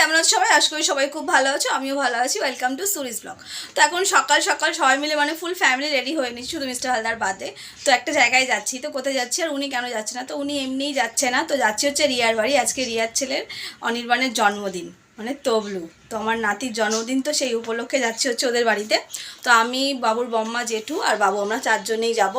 কেমন আছো সবাই? আশা করি সবাই খুব ভালো আছো, আমিও ভালো আছি। ওয়েলকাম টু সুরিজ ব্লগ তো এখন সকাল সকাল সবাই মিলে মানে ফুল ফ্যামিলি রেডি হয়ে নিচ্ছি শুধু মিস্টার হালদার বাদে। তো একটা জায়গায় যাচ্ছি, তো কোথায় যাচ্ছি আর উনি কেন যাচ্ছে না? তো উনি এমনিই যাচ্ছে না, তো যাচ্ছি হচ্ছে রিয়ার বাড়ি, আজকে রিয়ার ছেলের অনির্বাণের জন্মদিন। মানে তবলু। তো আমার নাতির জন্মদিন তো সেই উপলক্ষে যাচ্ছি হচ্ছে ওদের বাড়িতে। তো আমি, বাবুর বম্মা, জেঠু আর বাবু, আমরা চারজনেই যাব।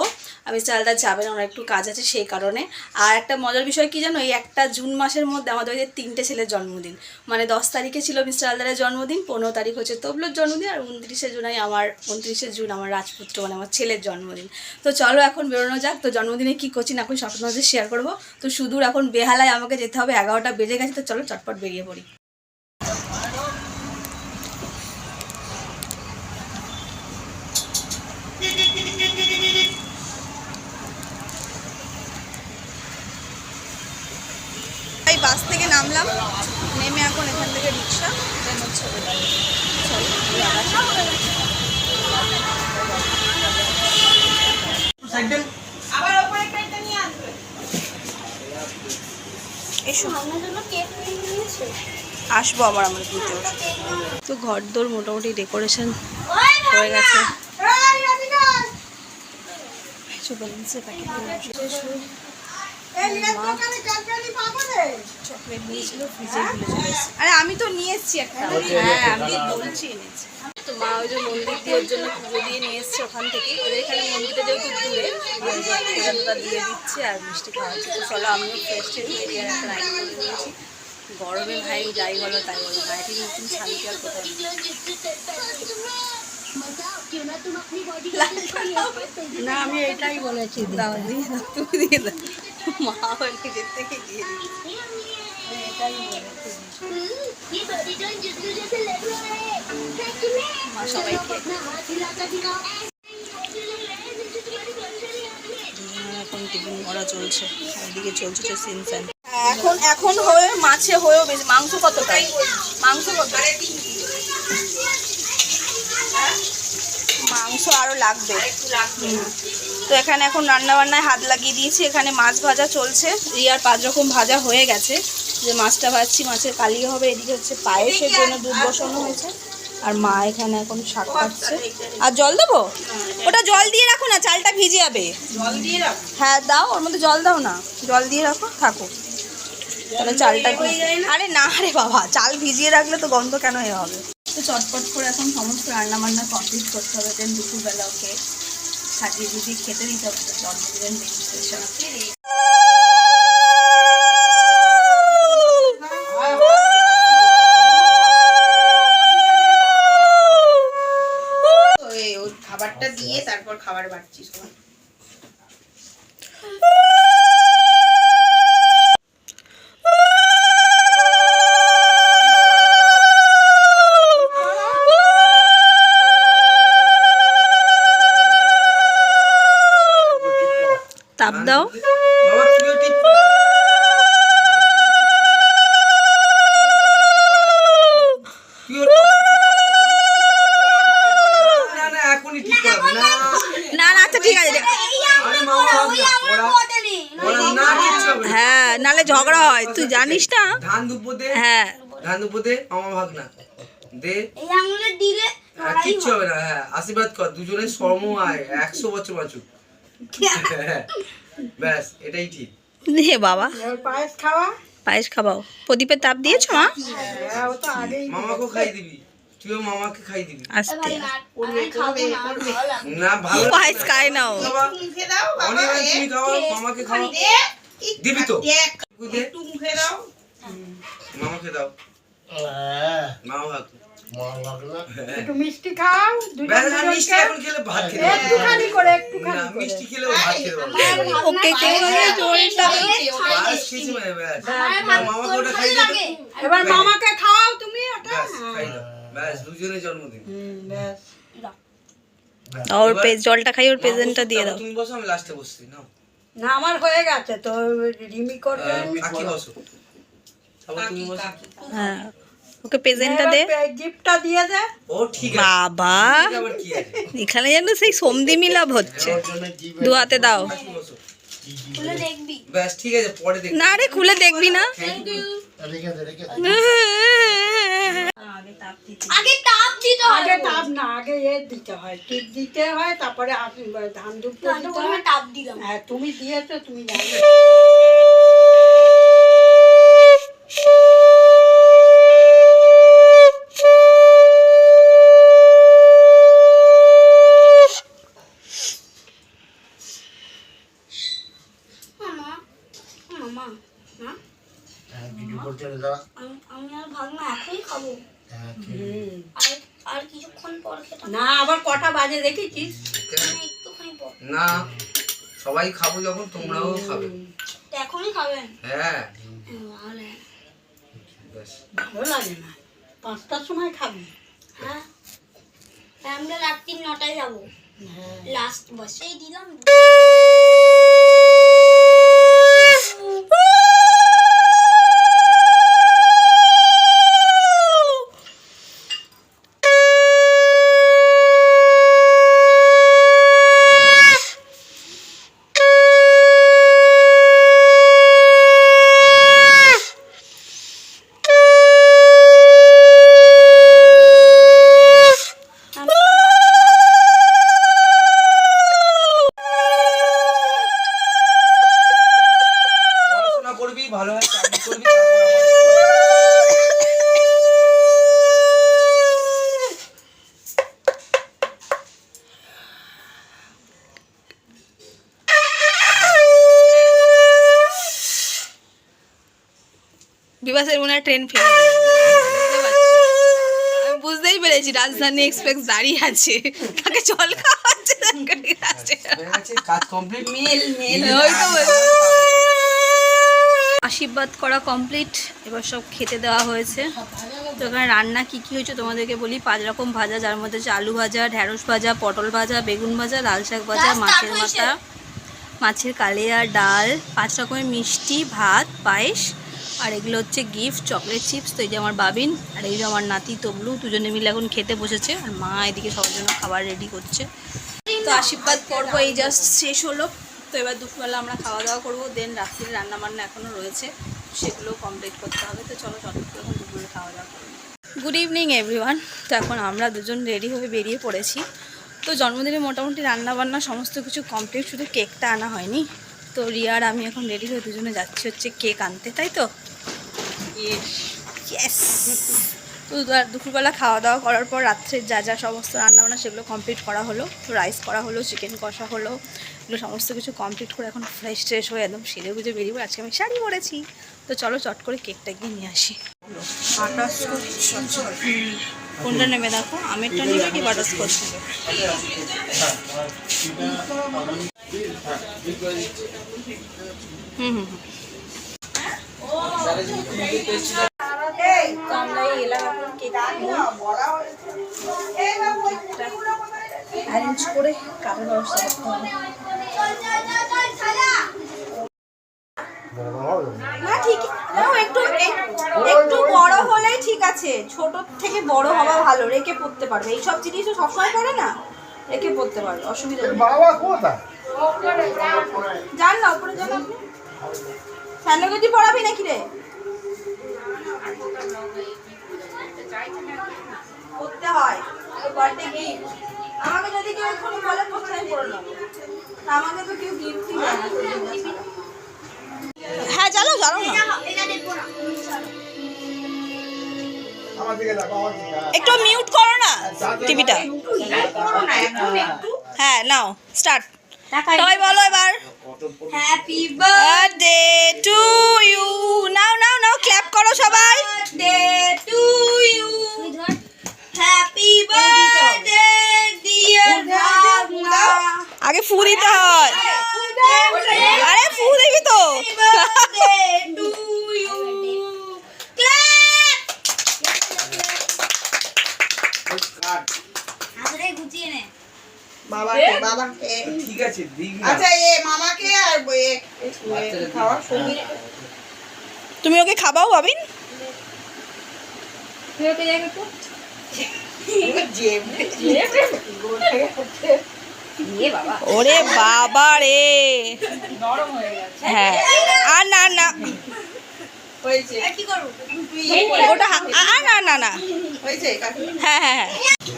আমি চালদা যাবেন, ওনার একটু কাজ আছে সেই কারণে। আর একটা মজার বিষয় কি জানো, এই একটা জুন মাসের মধ্যে আমাদের যে তিনটে ছেলের জন্মদিন। মানে দশ তারিখে ছিল মিস্টার আলদারের জন্মদিন, পনেরো তারিখ হচ্ছে তবলুর জন্মদিন, আর উনত্রিশে জুলাই আমার, উনত্রিশে জুন আমার রাজপুত্র মানে আমার ছেলের জন্মদিন। তো চলো এখন বেরোনো যাক। তো জন্মদিনে কী করছি না এখন সব শেয়ার করব। তো সুদূর এখন বেহালায় আমাকে যেতে হবে, এগারোটা বেজে গেছে, তো চলো চটপট বেরিয়ে পড়ি। বাস থেকে নামলাম। নেমে এখন এখান থেকে রিক্সা দেন হচ্ছে আসব। আবার আমরা দিতে তো ঘর দোর মোটামুটি ডেকোরেশন হয়ে গেছে। কিছু ব্যালেন্সের প্যাকেট চকলেট নিয়েছিল ফ্রিজে এসেছি। আরে আমি তো নিয়ে এসেছি একটা। হ্যাঁ আমি বলছি এনেছি। তো মা ওই যে মন্দির দিয়ে ওর জন্য পুজো দিয়ে নিয়ে এসছে ওখান থেকে। ওদের এখানে মন্দিরটা যেহেতু দূরে ওই দিয়ে দিচ্ছে আর মিষ্টি খাওয়াচ্ছে তো চলো আমিও ফ্রেশ ট্রেশ হয়ে একটা নাইট করে নিয়েছি। গরমে ভাই যাই বলো তাই বলো। নাইটের নতুন শান্তি আর কোথাও নেই। না আমি এটাই বলেছি দাও দিয়ে দাও তুমি দিয়ে দাও। মা ওই নিজের থেকে দিয়ে এটাই বলেছি মা সবাইকে। এখন টিফিন করা চলছে। ওইদিকে চলছে তো সিনসান এখন এখন হয়ে মাছে হয়েও বেশি। মাংস কতটাই মাংস কত? মাংস আরও লাগবে। তো এখানে এখন রান্না বান্নায় হাত লাগিয়ে দিয়েছি। এখানে মাছ ভাজা চলছে। রিয়ার পাঁচ রকম ভাজা হয়ে গেছে। যে মাছটা ভাজছি মাছের কালিয়ে হবে। এদিকে হচ্ছে পায়েসের জন্য দুধ বসানো হয়েছে। আর মা এখানে এখন শাক কাটছে। আর জল দেবো? ওটা জল দিয়ে রাখো না চালটা ভিজে যাবে। জল দিয়ে রাখ। হ্যাঁ দাও ওর মধ্যে জল দাও না। জল দিয়ে রাখো থাকো। তাহলে চালটা আরে না রে বাবা চাল ভিজিয়ে রাখলে তো গন্ধ কেন এ হবে? তো চটপট করে এখন সমস্ত রান্না বান্না কমপ্লিট করতে হবে দেন দুপুরবেলা ওকে সাজিয়ে গুজিয়ে খেতে দিতে হবে জন্মদিনের ওই খাবারটা দিয়ে তারপর খাবার বাড়ছি সবাই তাপ দাও। না না এখনই ঠিক করবে। না না না আচ্ছা ঠিক আছে। হ্যাঁ নালে ঝগড়া হয়। তুই জানিস না? ধান দুপো দে। হ্যাঁ। ধান দুপো দে ভাগ না দে। এই আঙুলে দিলে হ্যাঁ, কিচ্ছু হবে না হ্যাঁ আশীর্বাদ কর। দুজনের সম আয় একশো বছর বাঁচুক। হ্যাঁ, ব্যাস এটাই ঠিক। হে বাবা। পায়েস খাওয়া? পায়েস খাবাও। প্রদীপের তাপ দিয়েছ মা? হ্যাঁ মামাকেও খাই দিবি। তুইও মামাকে খাই দিবি। আস্তে না ভালো পায়েস খায় নাও অনেক তুমি খাওয়াও মামাকে খাওয়াও দিবি তো। মামাকে দাও। মামা ভাগ একটু মিষ্টি খাও মিষ্টি এখন খেলে ভাত খেতে একটুখানি করে একটুখানি মিষ্টি খেলে ভাত খেতে পারবে না। ওকে পায়েস খেয়েছি মানে ব্যাস। ওটা খাই দাও এবার মামাকে খাওয়াও তুমি ওটা ব্যাস জন্মদিন। ব্যাস। ওর পেজ জলটা খাই ওর প্রেজেন্টটা দিয়ে দাও। তুমি বসো আমি লাস্টে বসছি নাও। না আমার হয়ে গেছে তো রিমি করবে। কাকি বসো। তুমি বসো। হ্যাঁ। ওকে প্রেজেন্টটা দে। গিফটটা দিয়ে দে। ও ঠিক আছে। বাবা। ঠিক আবার কি আছে? এখানে যেন সেই সন্ধি মিলাপ হচ্ছে। দু হাতে দাও। কাকি বসো খুলে দেখবি। ব্যাস ঠিক আছে পরে দেখি না রে খুলে দেখবি না। থ্যাংক ইউ রেখে দে রেখে দে। আগে তাপ দিতে আগে তাপ দিতে হয়। আগে তাপ না আগে এ দিতে হয়। টিপ দিতে হয় তারপরে আস- ধান দুধ ধান দিতে প্রথমে হয়। তাপ দিলাম। হ্যাঁ তুমি দিয়েছ তুমি জানো মামা মামা না হ্যাঁ ভিডিও করতে হবে দাঁড়া আমি আমি আর ভাগ না এখনই খাব হ্যাঁ ঠিক হুম। আর আর কিছুক্ষণ পর খেতাম। না আবার কটা বাজে দেখেছিস? একটুখানি পর। না সবাই খাব যখন তোমরাও খাবে। এখনই খাবেন? হ্যাঁ। ভালো। লাগে না। পাঁচটার সময় খাবি। হ্যাঁ। হ্যাঁ, আমরা রাত্রি নটায় যাব। হ্যাঁ। লাস্ট বাস এই দিলাম বিবাসের মনে হয় ট্রেন ফেল আমি বুঝতেই পেরেছি রাজধানী এক্সপ্রেস দাঁড়িয়ে আছে। তাকে জল খাওয়াচ্ছে। আশীর্বাদ করা কমপ্লিট এবার সব খেতে দেওয়া হয়েছে। তো এখানে রান্না কি কি হয়েছে তোমাদেরকে বলি? পাঁচ রকম ভাজা যার মধ্যে হচ্ছে আলু ভাজা ঢ্যাঁড়স ভাজা পটল ভাজা বেগুন ভাজা লাল শাক ভাজা মাছের মাথা মাছের কালিয়া ডাল পাঁচ রকমের মিষ্টি ভাত পায়েস আর এগুলো হচ্ছে গিফট চকলেট চিপস তো এই যে আমার বাবিন আর এই যে আমার নাতি তবলু, দুজনে মিলে এখন খেতে বসেছে আর মা এদিকে সবার জন্য খাবার রেডি করছে। তো আশীর্বাদ করব এই জাস্ট শেষ হলো। তো এবার দুপুরবেলা আমরা খাওয়া দাওয়া করব দেন রাত্রির রান্না বান্না এখনও রয়েছে সেগুলো কমপ্লিট করতে হবে। তো চলো করে এখন দুপুরে খাওয়া দাওয়া করব গুড ইভিনিং এভরিওয়ান তো এখন আমরা দুজন রেডি হয়ে বেরিয়ে পড়েছি। তো জন্মদিনে মোটামুটি রান্না বান্না সমস্ত কিছু কমপ্লিট শুধু কেকটা আনা হয়নি। তো রিয়ার আমি এখন রেডি হয়ে দুজনে যাচ্ছি হচ্ছে কেক আনতে, তাই তো? দুপুরবেলা খাওয়া দাওয়া করার পর রাত্রে যা যা সমস্ত রান্নাবান্না সেগুলো কমপ্লিট করা হলো। রাইস করা হলো চিকেন কষা হলো এগুলো সমস্ত কিছু কমপ্লিট করে এখন ফ্রেশ ট্রেশ হয়ে একদম সেরে গুজে বেরিয়ে। আজকে আমি শাড়ি পরেছি। তো চলো চট করে কেকটা গিয়ে নিয়ে আসি। কোনটা নেবে দেখো? আমেরটা নেবে কি বাটারস্কচ নেবে? হুম হুম হুম তো আমরা এই এলাম এখন কেক অ্যারেঞ্জ করে কাটার ব্যবস্থা করতে হবে। না ঠিক না একটু একটু বড় হলেই ঠিক আছে। ছোট থেকে বড় হওয়া ভালো রেখে পড়তে পারবে। এইসব জিনিস তো সবসময় পড়ে না? রেখে পড়তে পারবে অসুবিধা নেই। যান না উপরে যান আপনি। স্যান্ডগতি পড়াবি নাকি রে? করতে হয়। বার্থডে গিফট আমাকে যদি কেউ এক্ষুনি বলে করতে আমি করে নেব। আমাকে তো কেউ গিফটই দেয় না। হ্যাঁ আমার দিকে একটু মিউট করো না টিভিটা হ্যাঁ নাও স্টার্ট সবাই বলো এবার। Happy birthday to you now now now clap করো সবাই। Birthday to you happy birthday dear Bhabna আগে ফু দিতে হয় আরে ফু দিবি তো বার্থডে টু ইউ ক্ল্যাপ হাতরে গুছিয়ে নে বাবাকে বাবাকে ঠিক আছে দিক না আচ্ছা এ মামাকে আর খাওয়া দিক না। সঙ্গী তুমি ওকে খাবাও ভাবিন ওরে বাবা রে। হ্যাঁ। আর না না। হয়েছে। কি করব? ওটা না না না। হয়েছে হ্যাঁ হ্যাঁ হ্যাঁ।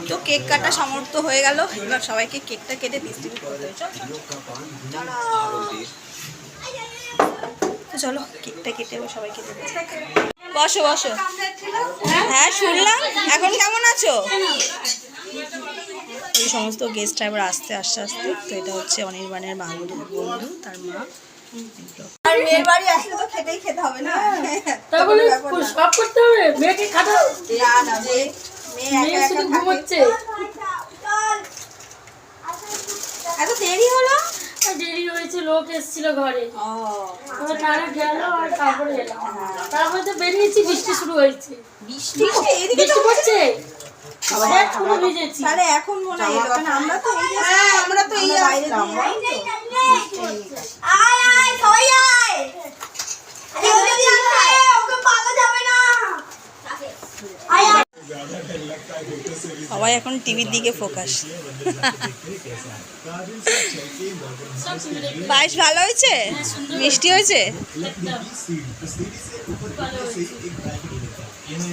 তো কেক কাটা সমর্থ হয়ে গেল। এবার সবাইকে কেকটা কেটে ডিস্ট্রিবিউট করতে হবে। চল, চল, কেকটা কেটে এবার সবাইকে বসো বসো। হ্যাঁ শুনলাম। এখন কেমন আছো? এই সমস্ত গেস্টরা এবার আসতে আস্তে আস্তে। তো এটা হচ্ছে অনির্বাণের বান্ধব বন্ধু তার মা। আর মেয়ের বাড়ি আসলে তো খেতেই খেতে হবে না। তারপরে সব করতে হবে? মেয়েকে খাটাও। না না মেয়ে মেয়ে শুধু ঘুমোচ্ছে। এত দেরি হলো? দেরি হয়েছে লোক এসেছিল ঘরে। এবার তারা গেল আর তারপরে এলাম তারপরে তো বেরিয়েছি বৃষ্টি শুরু হয়েছে। বৃষ্টি এদিকে পড়ছে তাহলে এখন মনে হয় আমরা তো এই হ্যাঁ আমরা তো এই বাইরে আয় আয় সবাই আয়। আরে ওকে পাওয়া যাবে না। আয় আয়। সবাই এখন টিভির দিকে ফোকাস পায়েস ভালো হয়েছে? মিষ্টি হয়েছে?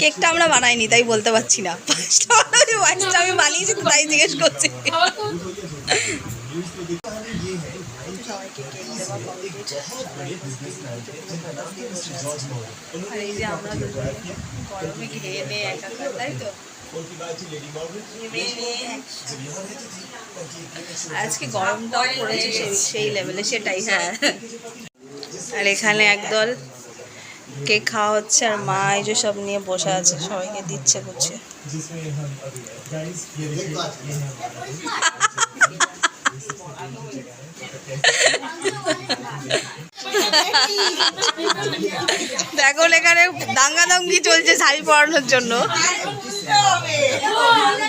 কেকটা আমরা বানাইনি, তাই বলতে পারছি না। পায়েসটা আমি বানিয়েছি, তাই জিজ্ঞেস করছি খাওয়া তো সবাইকে কেক দেওয়া complete। আর এই যে আমরা গরমে ঘেয়ে নিয়ে একাকার তাই তো? ঘেমে নিয়ে একসাথে। আর আজকে গরমটাও পড়েছে সেই সেই লেভেলে সেটাই হ্যাঁ। আর এখানে একদল কেক খাওয়া হচ্ছে আর মা এই যে সব নিয়ে বসে আছে সবাইকে দিচ্ছে করছে। দেখো এখানে দাঙ্গা দাঙ্গি চলছে শাড়ি পরানোর জন্য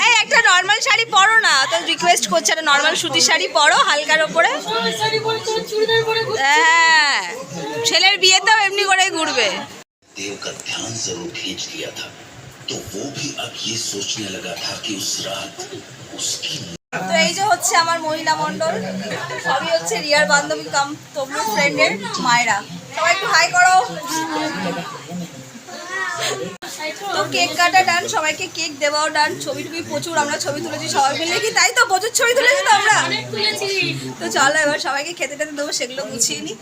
এই একটা নর্মাল শাড়ি পরো না তো রিকোয়েস্ট করছে একটা নর্মাল সুতির শাড়ি পরো হালকার ওপরে সবাই শাড়ি পরে তোমার চুড়িদার পরে ঘুরছে। হ্যাঁ ছেলের বিয়েতেও এমনি করেই ঘুরবে देव का ध्यान जरूर खींच लिया था तो वो भी अब ये सोचने लगा था कि उस रात उसकी তো এই যে হচ্ছে আমার মহিলা মণ্ডল সবই হচ্ছে রিয়ার বান্ধবী কাম তবলুর ফ্রেন্ডের মায়েরা। সবাই একটু হাই করো। তো কেক কাটা ডান সবাইকে কেক দেওয়াও ডান ছবি টুবি প্রচুর আমরা ছবি তুলেছি সবাই মিলে কি তাই তো? প্রচুর ছবি তুলেছি তো আমরা? তো চলো এবার সবাইকে খেতে টেতে দেবো সেগুলো গুছিয়ে সবাইকে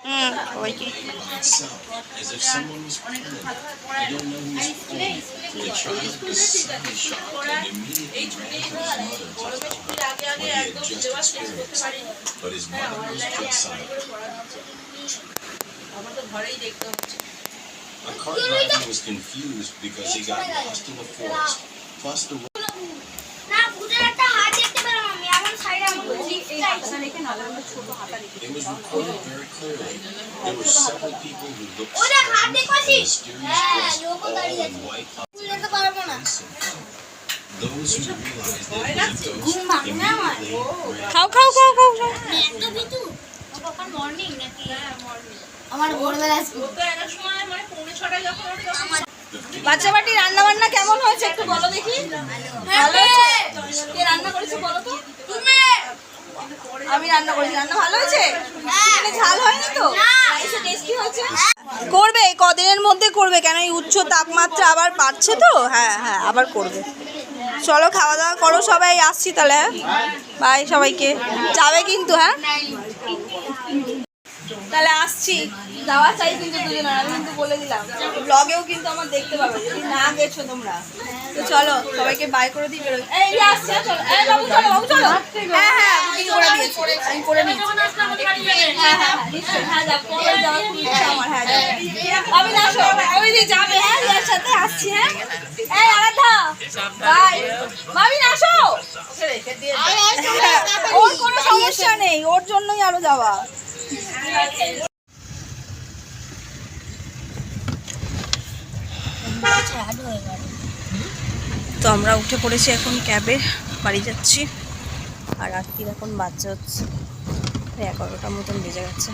Mm, as if someone was. I don't know who's the child was suddenly shocked and immediately ran to his mother to tell her what he had just experienced. But his mother was silent. A car driver was confused because he got lost in the forest. Plus the It was recorded very clearly. There were several people who looked mysterious হ্যাঁ all in white. যেতে পারব না Those who realized that it was a ghost immediately ran খাও খাও খাও খাও খাও। একটা বিটু কখন মর্নিং নাকি আমার ভোরবেলা বাচ্চা বাটি রান্না বান্না কেমন হয়েছে একটু বলো দেখি ভালো হয়েছে কে রান্না করেছে বলো তো তুমি আমি রান্না করেছি। রান্না ভালো হয়েছে? হ্যাঁ। মানে ঝাল হয়নি তো? টেস্টি হয়েছে? করবে কদিনের মধ্যে করবে কেন এই উচ্চ তাপমাত্রা আবার বাড়ছে তো? হ্যাঁ হ্যাঁ আবার করবে। চলো খাওয়া দাওয়া করো সবাই আসছি তাহলে হ্যাঁ? বাই সবাইকে। যাবে কিন্তু হ্যাঁ? তাহলে আসছি। যাওয়া চাই কিন্তু দুজনের আমি কিন্তু বলে দিলাম। ব্লগেও কিন্তু আমার দেখতে পাবে যদি না গেছো তোমরা। তো চলো সবাইকে বাই করে দিই বেরোই। এই আসছে চলো। এই বাবু চলো বাবু চলো। হ্যাঁ হ্যাঁ বুকিং করে দিয়েছি। আমি করে নিয়েছি। হ্যাঁ হ্যাঁ হ্যাঁ নিশ্চয়ই। হ্যাঁ যাব পরে যাওয়ার খুব ইচ্ছা আমার। হ্যাঁ যাব আমি না যে যাবে হ্যাঁ যার সাথে আসছি হ্যাঁ। এই আরাধা বাই মামি না আসো হ্যাঁ, ওর কোনো সমস্যা নেই ওর জন্যই আরও যাওয়া। তো আমরা উঠে পড়েছি এখন ক্যাবে, বাড়ি যাচ্ছি। আর রাত্রির এখন বাচ্চা হচ্ছে। এগারোটার মতন বেজে গেছে।